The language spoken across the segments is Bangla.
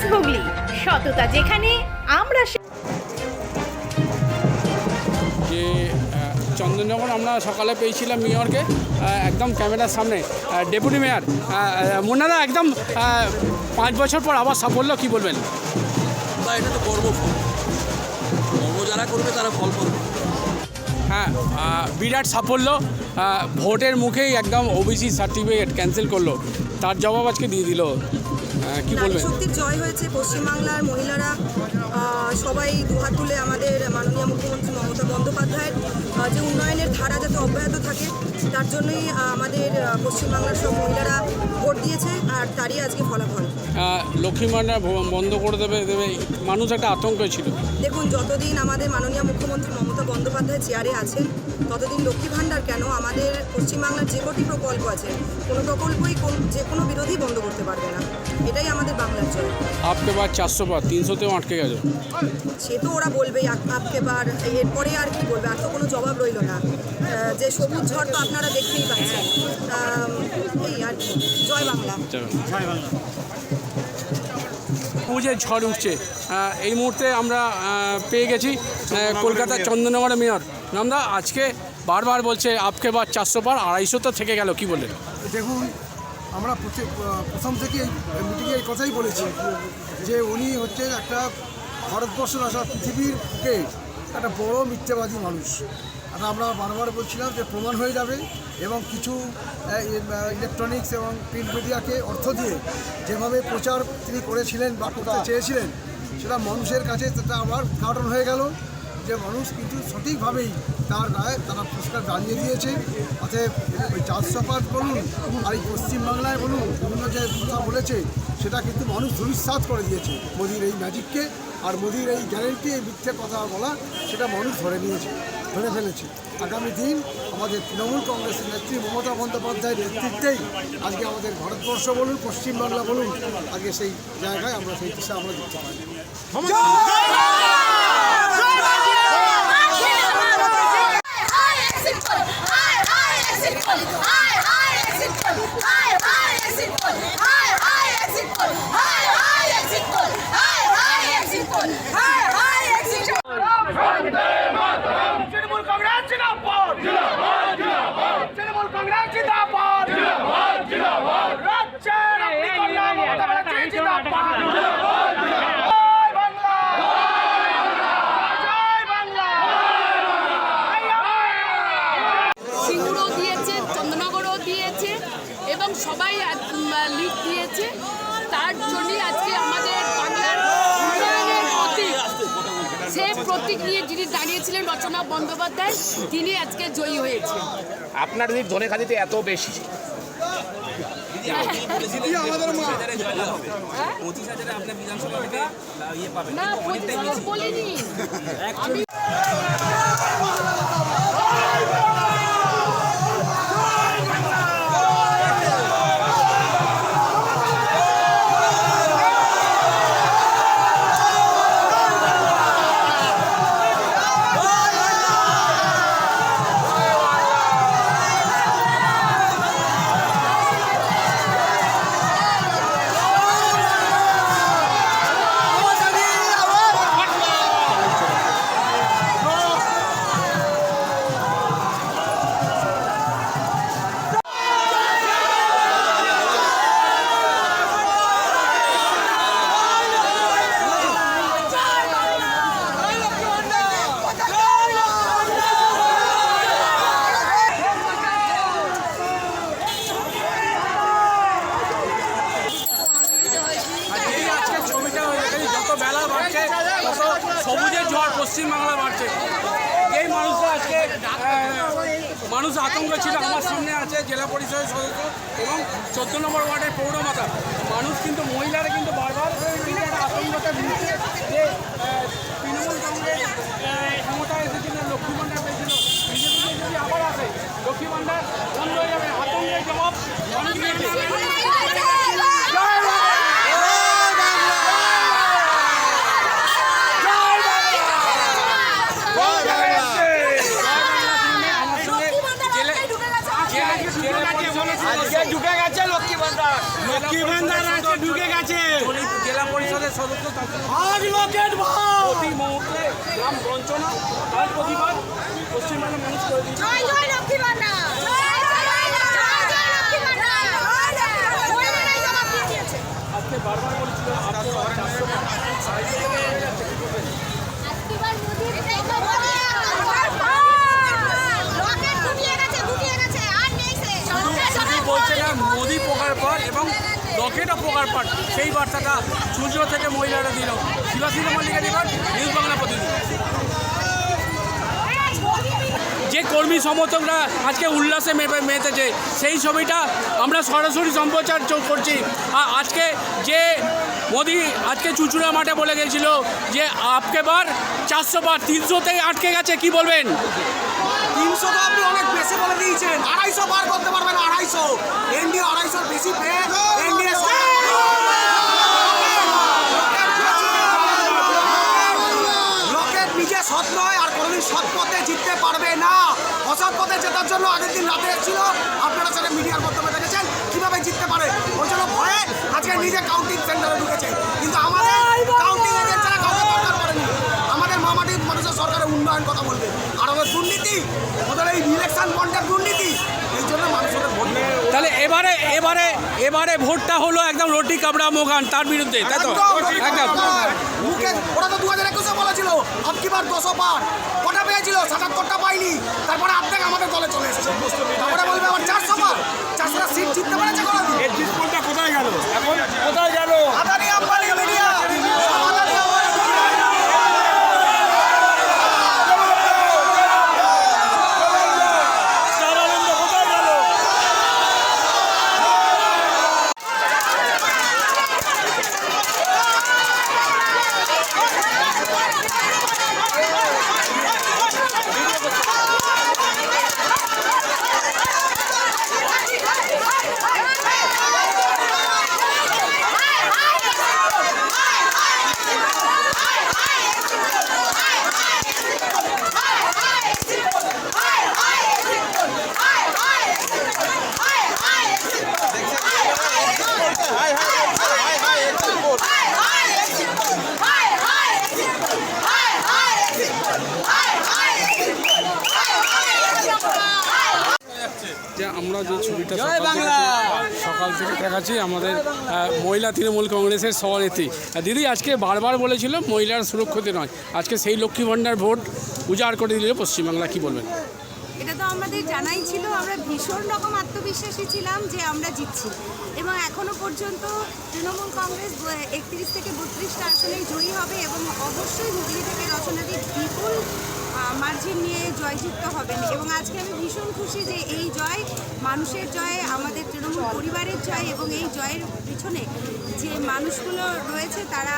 নিউজ হুগলি সততা যেখানে আমরা যে চন্দননগর আমরা সকালে পেয়েছিলাম মেয়রকে একদম ক্যামেরার সামনে ডেপুটি মেয়র। মুন্নাদা একদম পাঁচ বছর পর আবার সাফল্য কি বলবেন? বা এটা তো কর্মফল কর্ম যারা করবে তারা ফল পাবে। হ্যাঁ বিরাট সাফল্য ভোটের মুখেই একদম ওবিসি সার্টিফিকেট ক্যান্সেল করল। তার জবাব আজকে দিয়ে দিল। নারী বলবেন শক্তির জয় হয়েছে পশ্চিমবাংলার মহিলারা। সবাই দুহাত তুলে আমাদের মাননীয় মুখ্যমন্ত্রী মমতা বন্দ্যোপাধ্যায়ের যে উন্নয়নের ধারা যাতে অব্যাহত থাকে তার জন্যই আমাদের পশ্চিমবাংলার সব মহিলারা ভোট দিয়েছে আর তারই আজকে ফলাফল। আহ, লক্ষ্মী ভাণ্ডার ভ- বন্ধ করে দেবে দেবে মানুষ একটা আতঙ্ক ছিল। দেখুন যতদিন আমাদের মাননীয় মুখ্যমন্ত্রী বন্দ্যোপাধ্যায় চেয়ারে আছেন ততদিন লক্ষ্মী ভাণ্ডার কেন? আমাদের পশ্চিমবাংলার যে কটি প্রকল্প আছে কোনো প্রকল্পই কোন- যে কোনো বিরোধী বন্ধ করতে পারবে না। এটাই আমাদের বাংলার জয়। আপকে বার চারশো বার তিনশোতেও আটকে গেছে সে তো ওরা বলবেই আপ- আপকে বার এরপরে আর কি বলবে? আর তো কোনো জবাব রইল না। যে সবুজ ঝড় তো আপনারা দেখতেই পাচ্ছেন। এই আর কি। জয় বাংলা। জয় বাংলা। পুজোর ঝড় উঠছে। এই মুহূর্তে আমরা পেয়ে গেছি কলকাতার চন্দননগরের মেয়র। নামদা আজকে বারবার বলছে, আপকে বার চারশো পার, আড়াইশো তো থেকে গেল, কি বললেন? দেখুন, আমরা প্রথম থেকে মিটিংয়ে এই কথাই বলেছি যে উনি হচ্ছে একটা ভারতবর্ষ সারা পৃথিবীর বুকে একটা বড় মিথ্যাবাদী মানুষ। আমরা বারবার বলছিলাম যে প্রমাণ হয়ে যাবে এবং কিছু ইলেকট্রনিক্স এবং প্রিন্ট মিডিয়াকে অর্থ দিয়ে যেভাবে প্রচার তিনি করেছিলেন বা করতে চেয়েছিলেন সেটা মানুষের কাছে সেটা আবার উদ্ঘাটন হয়ে গেল যে মানুষ কিন্তু সঠিকভাবেই তার রায় তারা পুরস্কার দাঁড়িয়ে দিয়েছে। অতএব ওই পাঁচ বলুন আর এই পশ্চিমবাংলায় বলুন বিভিন্ন যে কথা বলেছে সেটা কিন্তু মানুষ ধূলিসাৎ করে দিয়েছে। মোদির এই ম্যাজিককে আর মোদির এই গ্যারেন্টি এই মিথ্যে কথা বলা, সেটা মানুষ ধরে নিয়েছে, ধরে ফেলেছে। আগামী দিন আমাদের তৃণমূল কংগ্রেসের নেত্রী মমতা বন্দ্যোপাধ্যায়ের নেতৃত্বেই আজকে আমাদের ভারতবর্ষ বলুন, পশ্চিমবাংলা বলুন আজকে সেই জায়গায় আমরা সেই দিশা আমরা দেখতে পাই তৃণমূল কংগ্রেস জিন্দাবাদ তৃণমূল কংগ্রেস জিন্দাবাদ রাজ্যের আপনি কন্যা মমতা ব্যানার্জি জিন্দাবাদ জয় বাংলা জয় বাংলা সিঙ্গুরও দিয়েছে চন্দ্রনগরও দিয়েছে এবং সবাই লিড দিয়েছে। তার জন্যই আজকে আমাদের বাংলার উন্নয়নের প্রতীক সে প্রতীক নিয়ে যিনি দাঁড়িয়েছিলেন রচনা বন্দ্যোপাধ্যায় তিনি আজকে জয়ী হয়েছে। আপনার দিক ধনে খাদিতে এত বেশি। ইয়ে না বলিনি। আমি মানুষ আতঙ্ক ছিল। আমার সামনে আছে জেলা পরিষদের সদস্য এবং চোদ্দ নম্বর ওয়ার্ডের পৌরমাতা মানুষ কিন্তু মহিলারা কিন্তু বারবার আতঙ্কটা দিচ্ছে যে তৃণমূল কংগ্রেস ক্ষমতায় এসেছিল লক্ষ্মী ভাণ্ডার পেয়েছিল। বিজেপি যদি আবার আসে লক্ষ্মী ভান্ডার বন্ধ হয়ে যাবে আতঙ্কের জবাব মানুষ দিয়েছে। ঢুকে গেছে লক্ষ্মী ভান্ডার লক্ষ্মী ভান্ডার আছে ঢুকে গেছে জেলা পরিষদের সদস্য তার ভাগ। প্রতি মুহূর্তে গ্রাম বঞ্চনা তার প্রতিবাদ পশ্চিমবঙ্গের মানুষ করে দিচ্ছে জয় জয় লক্ষ্মী ভান্ডার জয় জয় জয় লক্ষ্মী ভান্ডার মহিলারাই জবাব দিয়ে দিয়েছে আজকে বারবার বলেছিল আজকে চারশো আজকেবার মোদির এই তো মোদি রকেট গুটিয়ে গেছে গুটিয়ে গেছে আর নেই সে শুধু বলছে না মোদি পোকার পর এবং রকেটও পোকার পর সেই বার্তাটা সূর্য থেকে মহিলারা দিল। শিবাশিলা মল্লিকা দিবার নিউজ বাংলা প্রতিনিধি যে কর্মী সমর্থকরা আজকে উল্লাসে মেতেছে, সেই ছবিটা আমরা সরাসরি সম্প্রচার করছি। আর আজকে যে মোদি আজকে চুচুড়া মাঠে বলে গেছিল যে, আপকে বার চারশো বার তিনশোতে আটকে গেছে কি বলবেন? তিনশো তো আপনি অনেক বেশি বলে দিয়েছেন। আড়াইশো বার করতে পারবেন, আড়াইশো। এনডিএ আড়াইশোর বেশি পেয়ে এনডিএ রকেট নিজে সৎ নয় আর কোনোদিন সৎ পথে জিততে পারবে না অসৎ পথে জেতার জন্য আগের দিন রাতে এসেছিল। আপনারা সেটা মিডিয়ার মাধ্যমে দেখেছেন। কীভাবে জিততে পারে ওই জন্য ভয়ে আজকে নিজে কাউন্টিং সেন্টারে ঢুকেছে। কিন্তু আমাদের কাউন্টিং এজেন্ট ছাড়া কাউকে দরকার পড়েনি। আমাদের মামাটির মানুষের সরকারের উন্নয়ন কথা বলবে। আর আমাদের দুর্নীতি ওদের এই ইলেকশন বন্ডের দুর্নীতি এই জন্য মানুষ ওদের ভোট দেবে। তাহলে এবারে এবারে এবারে ভোটটা হলো একদম রোটি কাবড়া মোগান তার বিরুদ্ধে তাই তো? একদম, ওটা ওরা তো দু হাজার একুশে বলেছিল আপকিবার দশো পার কটা পেয়েছিল? সাতাত্তরটা পাইনি। তারপরে আর্ধেক আমাদের দলে চলে এসেছে। তারপরে বলবে আবার চারশো পার চারশোটা সিট জিততে পারেছে কোনোদিন? কোথায় গেল? এখন কোথায় গেল আদানি আম্বানি মিডিয়া সব আদানি আম্বানি যে আমরা যে ছবিটা সকাল থেকে- সকাল থেকে দেখাচ্ছি আমাদের মহিলা তৃণমূল কংগ্রেসের সভানেত্রী। দিদি আজকে বারবার বলেছিল মহিলার সুরক্ষিত নয়। আজকে সেই লক্ষ্মী ভাণ্ডার ভোট উজাড় করে দিল পশ্চিমবাংলা, কি বলবেন? এটা তো আমাদের জানাই ছিল, আমরা ভীষণ রকম আত্মবিশ্বাসী ছিলাম যে আমরা জিতছি। এবং এখনও পর্যন্ত তৃণমূল কংগ্রেস একত্রিশ থেকে বত্রিশটা আসনেই জয়ী হবে এবং অবশ্যই হুগলি থেকে রচনাদি বিপুল মার্জিন নিয়ে জয়যুক্ত হবেন এবং আজকে আমি ভীষণ খুশি যে এই জয় মানুষের জয় আমাদের তৃণমূল পরিবারের জয় এবং এই জয়ের পিছনে যে মানুষগুলো রয়েছে তারা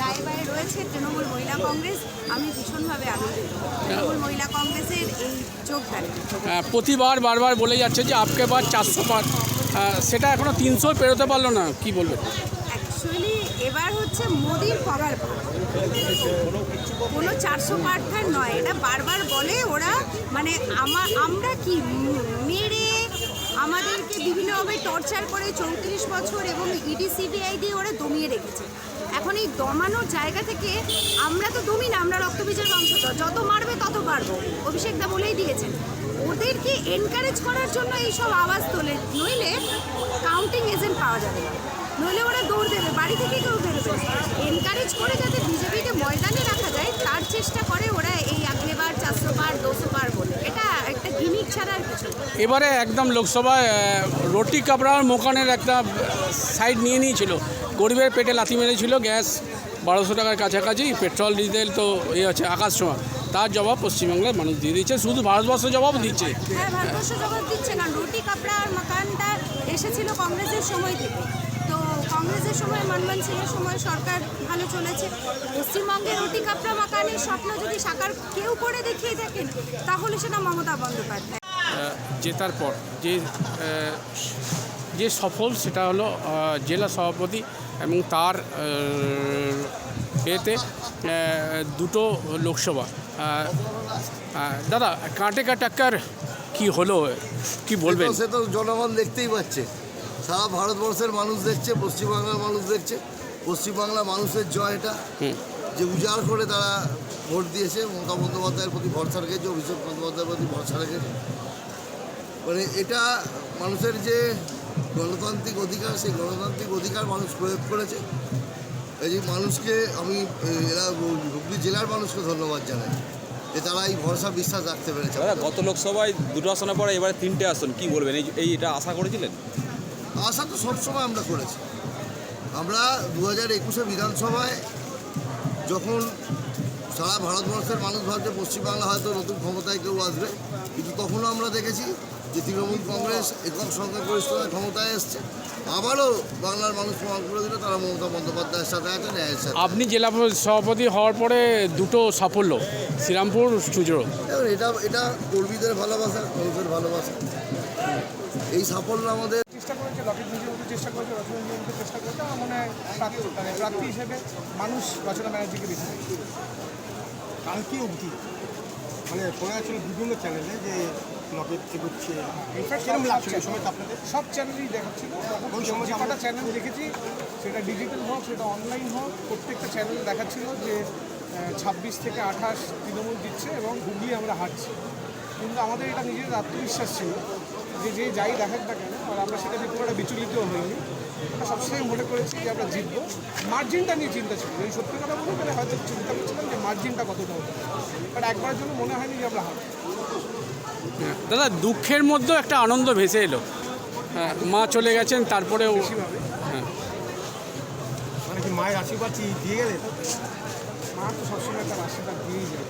দায়ে বায়ে রয়েছে তৃণমূল মহিলা কংগ্রেস। আমি ভীষণভাবে আনন্দিত। তৃণমূল মহিলা কংগ্রেসের এই যোগদানে। আহ, প্রতিবার বারবার বলে যাচ্ছে যে আপকে বার চারশো পার সেটা এখনও তিনশো পেরোতে পারল না কি বলবেন এবার হচ্ছে মোদির পগার কোনো চারশো পার্থার নয়, এটা বারবার বলে ওরা মানে আমা, আমরা কি মেরে আমাদেরকে বিভিন্নভাবে টর্চার করে চৌত্রিশ বছর এবং E ইডি সিবিআই দিয়ে ওরা দমিয়ে রেখেছে। এখন এই দমানোর জায়গা থেকে আমরা তো দমি না, আমরা রক্তবীজের বংশধর। যত মারবে তত বাড়বো, অভিষেক দা বলেই দিয়েছেন। ওদেরকে এনকারেজ করার জন্য এইসব আওয়াজ তোলে। নইলে কাউন্টিং এজেন্ট পাওয়া যাবে নইলে ওরা দৌড় দেবে, বাড়ি থেকে কেউ বেরোবে এনকারেজ করে যাতে বিজেপিকে ময়দানে রাখা যায়, তার চেষ্টা করে ওরা এই আগেবার চারশো বার দুশো বার বলে। এটা একটা গিমিক ছাড়া আর কিছু এবারে একদম লোকসভায় রুটি কাপড়ার মোকানের একটা সাইড নিয়ে নিয়েছিল। গরিবের পেটে লাথি মেরেছিল, গ্যাস বারোশো টাকার কাছাকাছি, পেট্রোল, ডিজেল তো এই হচ্ছে আকাশ ছোঁয়া। তার জবাব পশ্চিমবাংলার মানুষ দিয়ে দিচ্ছে শুধু ভারতবর্ষ জবাব দিচ্ছে। হ্যাঁ ভারতবর্ষ জবাব দিচ্ছে কারণ রুটি কাপড়া আর মাকানটা এসেছিল কংগ্রেসের সময় থেকে। তো কংগ্রেসের সময় মনমোহন সিংয়ের সময় সরকার ভালো চলেছে। পশ্চিমবঙ্গে রুটি কাপড়া মাকানের স্বপ্ন যদি সাকার কেউ করে দেখিয়ে থাকেন তাহলে সেটা মমতা বন্দ্যোপাধ্যায়। জেতার পর যে যে সফল সেটা হলো জেলা সভাপতি এবং তার এতে দুটো লোকসভা। দাদা কাঁটে কা টাক্কার কি হলো? কি বলবেন? সে তো জনগণ দেখতেই পাচ্ছে। সারা ভারতবর্ষের মানুষ দেখছে পশ্চিমবাংলার মানুষ দেখছে। পশ্চিমবাংলার মানুষের জয় এটা। যে উজাড় করে তারা ভোট দিয়েছে মমতা বন্দ্যোপাধ্যায়ের প্রতি ভরসা রেখেছে অভিষেক বন্দ্যোপাধ্যায়ের প্রতি ভরসা রেখেছে। মানে এটা মানুষের যে গণতান্ত্রিক অধিকার সেই গণতান্ত্রিক অধিকার মানুষ প্রয়োগ করেছে। এই যে মানুষকে আমি এরা হুগলি জেলার মানুষকে ধন্যবাদ জানাই যে তারা এই ভরসা বিশ্বাস রাখতে পেরেছে গত লোকসভায় দুটো আসনের পরে এবারে তিনটে আসন কি বলবেন? এই এই এটা আশা করেছিলেন? আশা তো সবসময় আমরা করেছি। আমরা দু হাজার একুশে বিধানসভায় যখন সারা ভারতবর্ষের মানুষ ভাবছে পশ্চিমবাংলা হয়তো নতুন ক্ষমতায় কেউ আসবে কিন্তু তখনও আমরা দেখেছি যে তৃণমূল কংগ্রেস একক সংখ্যাগরিষ্ঠতায় ক্ষমতায় এসছে আবারও বাংলার মানুষ প্রমাণ করে দিল তারা মমতা বন্দ্যোপাধ্যায়ের সাথে আছে ন্যায়ের সাথে। আপনি জেলা সভাপতি হওয়ার পরে দুটো সাফল্য শ্রীরামপুর এবার এটা এটা কর্মীদের ভালোবাসা মানুষের ভালোবাসা। এই সাফল্য আমাদের চেষ্টা করেছে লকেট নিজের মতো চেষ্টা করেছে রচনা নিজের মতো চেষ্টা করেছে আমার মনে হয় প্রার্থী মানে প্রার্থী হিসেবে মানুষ রচনা ব্যানার্জিকে বেছে কালকে অবধি মানে শোনা যাচ্ছিল বিভিন্ন চ্যানেলে যে এগোচ্ছে ইনফ্যাক্ট কিরম লাগছিল সময় আপনাদের? সব চ্যানেলই দেখাচ্ছিল। যে কটা চ্যানেল দেখেছি সেটা ডিজিটাল হোক সেটা অনলাইন হোক প্রত্যেকটা চ্যানেল দেখাচ্ছিল যে ছাব্বিশ থেকে আঠাশ তৃণমূল দিচ্ছে এবং হুগলি আমরা হারছি। কিন্তু আমাদের এটা নিজের আত্মবিশ্বাস ছিল যে যে যাই দেখাক না কেন আর আমরা সেটা নিয়ে একটা বিচলিত হইনি। আমরা সবসময় মনে করেছি যে আমরা জিতবো। মার্জিনটা নিয়ে চিন্তা ছিল। যদি সত্যি কথা বলতে গেলে হয়তো চিন্তা করছিলাম যে মার্জিনটা কতটা হতো বাট একবারের জন্য মনে হয়নি যে আমরা হারবো। দাদা দুঃখের মধ্যেও একটা আনন্দ ভেসে এলো। হ্যাঁ। মা চলে গেছেন তারপরেও বেশিভাবে। মানে কি মায়ের আশীর্বাদ দিয়ে গেলেন মা তো সবসময় তার আশীর্বাদ দিয়েই যায়।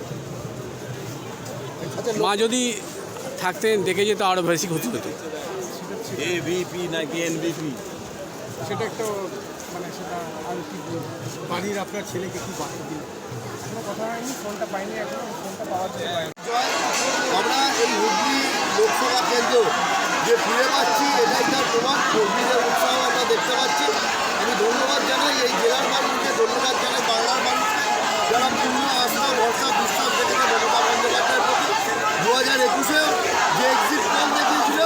মা যদি থাকতেন দেখে যেত আরও বেশি ক্ষতি হতো। এবিপি নাকি এনবিপি সেটা একটু মানে সেটা আর কি বাড়ির আপনার ছেলেকে কি বার্তা দিলেন? কোনো কথা হয়নি ফোনটা পাইনি এখনও আমরা এই হুগলি লোকসভা কেন্দ্র যে ফিরে পাচ্ছি, এটাই তার প্রমাণ। কর্মীদের উৎসাহ আমরা দেখতে পাচ্ছি। আমি ধন্যবাদ জানাই এই জেলার মানুষকে, ধন্যবাদ জানাই বাংলার মানুষকে। যারা পূর্ণ আস্থা, ভরসা, বিশ্বাস রেখেছে মমতা বন্দ্যোপাধ্যায়ের প্রতি। দু হাজার একুশে যে এক্সিট পোল দেখিয়েছিল,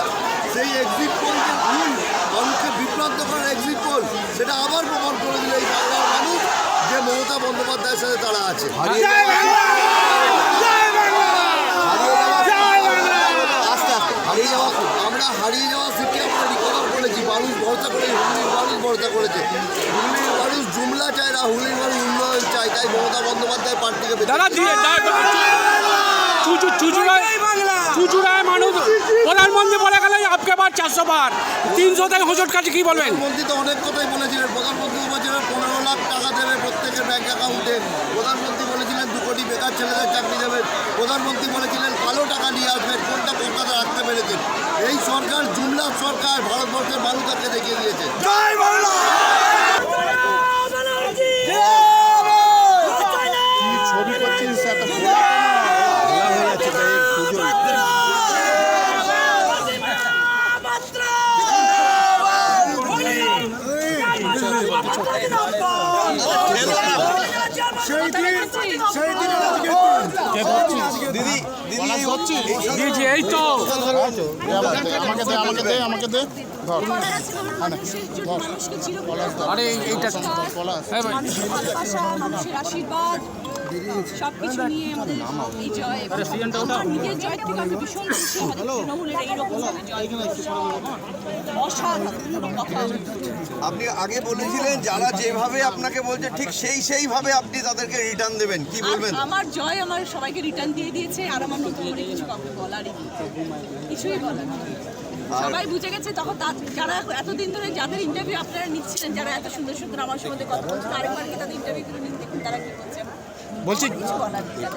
সেই এক্সিট পোল যে ভুল, মানুষকে বিভ্রান্ত করার এক্সিট পোল সেটা আবার প্রমাণ করে দিল এই বাংলার মানুষ যে মমতা বন্দ্যোপাধ্যায়ের সাথে তারা আছে। হারিয়ে যাওয়া আমরা হারিয়ে যাওয়া সিটকে আমরা রিকভার করেছি। মানুষ ভরসা করে হুগলির মানুষ ভরসা করেছে। হুগলির মানুষ জুমলা চায় না হুগলির মানুষ উন্নয়ন চায়। তাই মমতা বন্দ্যোপাধ্যায় পার্টিকে চুচুড়ায় মানুষ প্রধানমন্ত্রী বলে গেলে আপকে বার চারশো বার। তিনশো থেকে হোঁচট কাছে কি বলবেন? প্রধানমন্ত্রী তো অনেক কথাই বলেছিলেন। প্রধানমন্ত্রী বলেছিলেন পনেরো লাখ টাকা দেবে প্রত্যেকের ব্যাংক অ্যাকাউন্টে। প্রধানমন্ত্রী বলেছিলেন দু কোটি বেকার ছেলেদের চাকরি দেবেন প্রধানমন্ত্রী বলেছিলেন কালো টাকা নিয়ে আসবেন, কোনটা কলকাতা রাখতে পেরেছেন এই সরকার জুমলার সরকার ভারতবর্ষের মানুষকে দেখিয়ে দিয়েছে। ছবি এই তো। আমাকে দে আমাকে দে আমাকে দে আরে এই- এইটা হ্যাঁ ভাই। মানুষের ভালোবাসা মানুষের আশীর্বাদ নিয়ে আমাদের এই জয় আমার নিজের জয়ের থেকে আমি ভীষণ খুশি আমাদের তৃণমূলের এইরকম জয় অসাধারণ কথা আপনি আগে বলেছিলেন যারা যেভাবে আপনাকে বলছে ঠিক সেই সেইভাবে আপনি তাদেরকে রিটার্ন দেবেন। কি বলবেন? আমার জয় আমার সবাইকে রিটার্ন দিয়ে দিয়েছে আর আমার নতুন করে কিছু কাউকে বলারই কিছুই বলার সবাই বুঝে গেছে তখন যারা এতদিন ধরে যাদের ইন্টারভিউ আপনারা নিচ্ছিলেন যারা এত সুন্দর সুন্দর আমার সঙ্গে কথা বলছেন আরেকবার কি তাদের ইন্টারভিউ করে নিন দেখুন তারা কি করছে বলছি।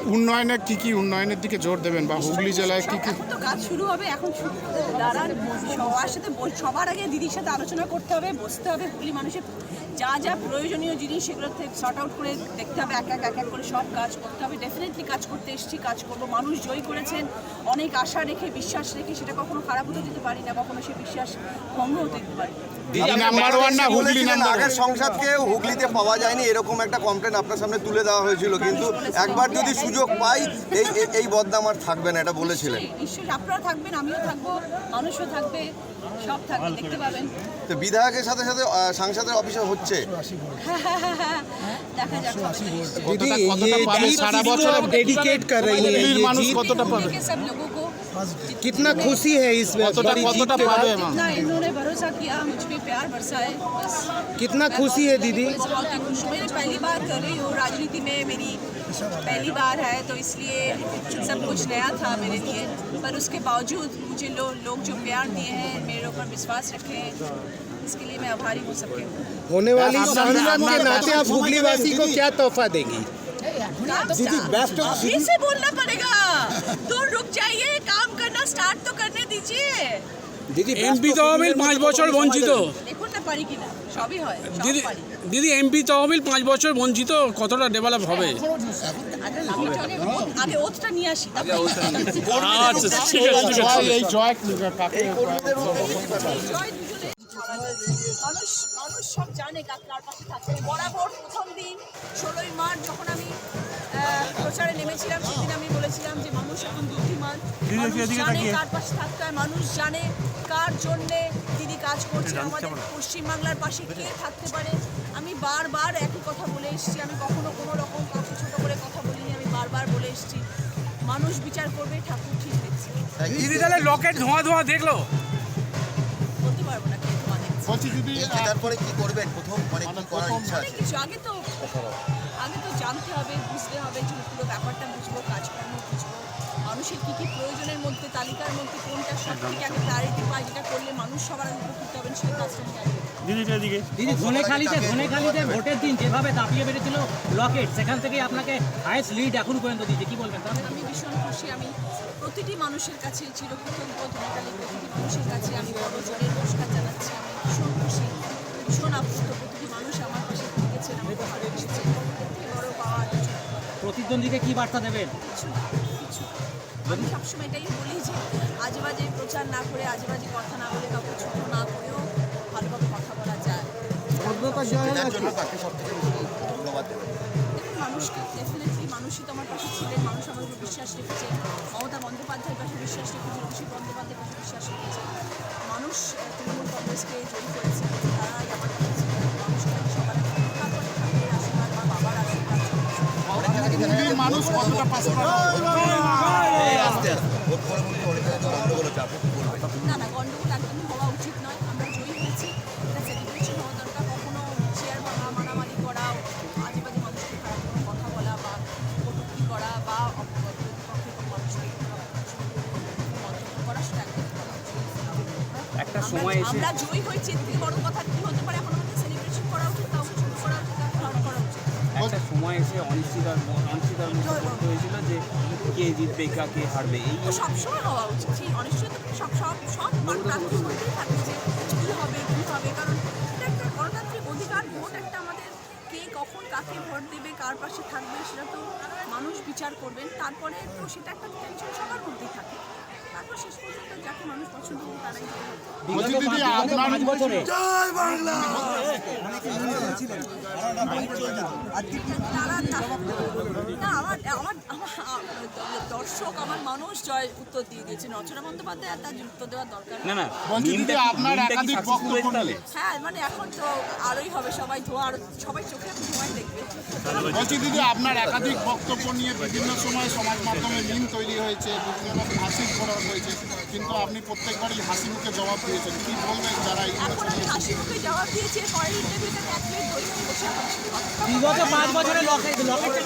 উন্নয়নে কি কি উন্নয়নের দিকে জোর দেবেন বা হুগলি জেলায় কি কি তো কাজ শুরু হবে এখন শুরু দাঁড়ান সবার সাথে বস- সবার আগে দিদির সাথে আলোচনা করতে হবে বসতে হবে হুগলি মানুষের যা যা প্রয়োজনীয় জিনিস সেগুলো থেকে শর্ট আউট করে দেখতে হবে এক এক এক এক করে সব কাজ করতে হবে ডেফিনেটলি কাজ করতে এসেছি কাজ করব মানুষ জয় করেছেন অনেক আশা রেখে বিশ্বাস রেখে সেটা কখনো খারাপ হতে দিতে পারি না কখনো সে বিশ্বাস ভঙ্গ হতে দিতে পারি না। আগের সংসদকে হুগলিতে পাওয়া যায়নি এরকম একটা কমপ্লেন আপনার সামনে তুলে দেওয়া হয়েছিল। কিন্তু একবার যদি সুযোগ পাই এই এই বদনাম আর থাকবে না এটা বলেছিলেন। তো বিধায়কের সাথে সাথে সাংসদের অফিসে হচ্ছে। কতটা পাবে সারা বছর। ডেডিকেট করে মানুষ কতটা পাবে? कितना खुशी है इस इन्होंने भरोसा किया मुझ पर प्यार बरसाए है कितना खुशी है दीदी मैं पहली बार कर रही हूँ राजनीति में मेरी पहली बार है तो इसलिए सब कुछ नया था मेरे लिए पर उसके बावजूद मुझे लो, लोग जो प्यार दिए हैं मेरे ऊपर विश्वास रखे हैं इसके लिए मैं आभारी हो सकती हूँ होने वाली के नाते आप हुगली वासी को क्या तोहफा देंगी तो बेस्ट बोलना पड़ेगा तो रुक जाइए काम करना स्टार्ट तो करने दीजिए दीदी এমপি তহবিল পাঁচ বছর বঞ্চিত দেখুন না পারি কিনা সবই হয় সব দিদি পারি দিদি এমপি তহবিল পাঁচ বছর বঞ্চিত কতটা ডেভেলপ হবে আগে আমি আগে ওত- আগে ওতটা নিয়ে আসি তারপরে আচ্ছা ঠিক আছে ঠিক আছে জয় এই জয় কাকে জয় দুজনে। মানুষ মানুষ সব জানে কার কার পাশে থাকতে বরাবর প্রথম দিন ষোলোই মার্চ যখন আমি আহ, প্রচারে নেমেছিলাম সেদিন জানে কার পাশে থাকতে হয় মানুষ জানে কার জন্যে দিদি কাজ করছে। আমাদের পশ্চিমবাংলার পাশে কে থাকতে পারে? আমি বারবার একই কথা বলে এসেছি। আমি কখনো কোনো রকম কাউকে ছোটো করে কথা বলিনি। আমি বারবার বলে এসেছি মানুষ বিচার করবে ঠাকুর ঠিক দেখছে। দিদি তাহলে লকেট ধোঁয়া ধোঁয়া দেখল? বলতে পারব না কে মানে বলছি দিদি তারপরে কি করবেন? প্রথম মানে কি করার ইচ্ছা অনেক কিছু আগে তো আগে তো জানতে হবে বুঝতে হবে যে পুরো ব্যাপারটা বুঝব কাজকর্ম বুঝব মানুষের কী কী প্রয়োজনের মধ্যে তালিকার মধ্যে কোনটা সব থেকে আগে প্রায়োরিটি পায় যেটা করলে মানুষ সবার আগে উপকৃত হবেন সেই কাজটা আমি আগে করব। দিদি ধনেখালিতে ধনেখালিতে ভোটের দিন যেভাবে দাপিয়ে বেড়েছিল লকেট সেখান থেকে আপনাকে লিড এখন পর্যন্ত কি বলবেন আমি ভীষণ খুশি আমি প্রতিটি মানুষের কাছে চিরকৃতজ্ঞ ধনেকালী প্রতিটি মানুষের কাছে আমি বড় নমস্কার জানাচ্ছি আমি ভীষণ খুশি ভীষণ আপ্লুত প্রতিটি মানুষ আমার পাশে থেকেছেন আমাকে ভালোবেসেছেন বড় পাওয়া। প্রতিদ্বন্দ্বীকে কি বার্তা দেবেন। আমি সবসময় এটাই বলি যে আজে বাজে প্রচার না করে আজে বাজে কথা না বলে কাউকে ছোট না করেও ভালোভাবে কথা বলা যায়। দেখুন মানুষকে ডেফিনেটলি মানুষই তো আমার পাশে ছিলেন মানুষ আমার উপর বিশ্বাস রেখেছে মমতা বন্দ্যোপাধ্যায়ের পাশে বিশ্বাস রেখেছে অভিষেক বন্দ্যোপাধ্যায়ের পাশে বিশ্বাস রেখেছে। মানুষ তৃণমূল কংগ্রেসকে জয়ী করেছে তারাই আমার মানুষকে সবার তারপরে ঠাকুরের আশীর্বাদ বা বাবার আশীর্বাদ। মানুষ কতটা পাশে একটা আমরা- আমরা জয়ী হয়েছি এর বড় কথা কি হতে পারে? এখন আমাদের সেলিব্রেশন করা উচিত কাউকে ছোট করা উচিত করা উচিত? একটা সময় এসে অনিশ্চিতার অনিশ্চিতার মুখে পড়তে হয়েছিল যে কে জিতবে কা কে হারবে এই সবসময় হওয়া উচিত। সেই অনিশ্চয়তা সব সব সব মধ্যেই থাকে যে কী হবে কী হবে কারণ এটা একটা গণতান্ত্রিক অধিকার ভোট একটা আমাদের কে কখন কাকে ভোট দেবে কার পাশে থাকবে সেটা তো মানুষ বিচার করবেন। তারপরে তো সেটা একটা টেনশন সবার মধ্যেই থাকে। শেষ পর্যন্ত যাকে মানুষ পছন্দ তারাই দর্শক আমার মানুষ জয় উত্তর দিয়ে দিয়েছে। রচনা বন্দ্যোপাধ্যায় আর তার উত্তর দেওয়ার দরকার না না আপনার একাধিক বক্তব্য নিয়ে হ্যাঁ মানে এখন তো আরোই হবে সবাই ধোয়া আর সবাই চোখে ধোঁয়াই দেখবে। বলছি দিদি আপনার একাধিক বক্তব্য নিয়ে বিভিন্ন সময় সমাজ মাধ্যমে মিম তৈরি হয়েছে বিভিন্ন রকম করা হয়েছে। কিন্তু আপনি প্রত্যেকবারই হাসি মুখে জবাব দিয়েছেন কি বলবেন যারা এখন আমি হাসি মুখে জবাব দিয়েছি পরের ইন্টারভিউতে এক প্লেট বসে আমার সাথে কথা বলব। বিগত পাঁচ বছরে লকেট লকেট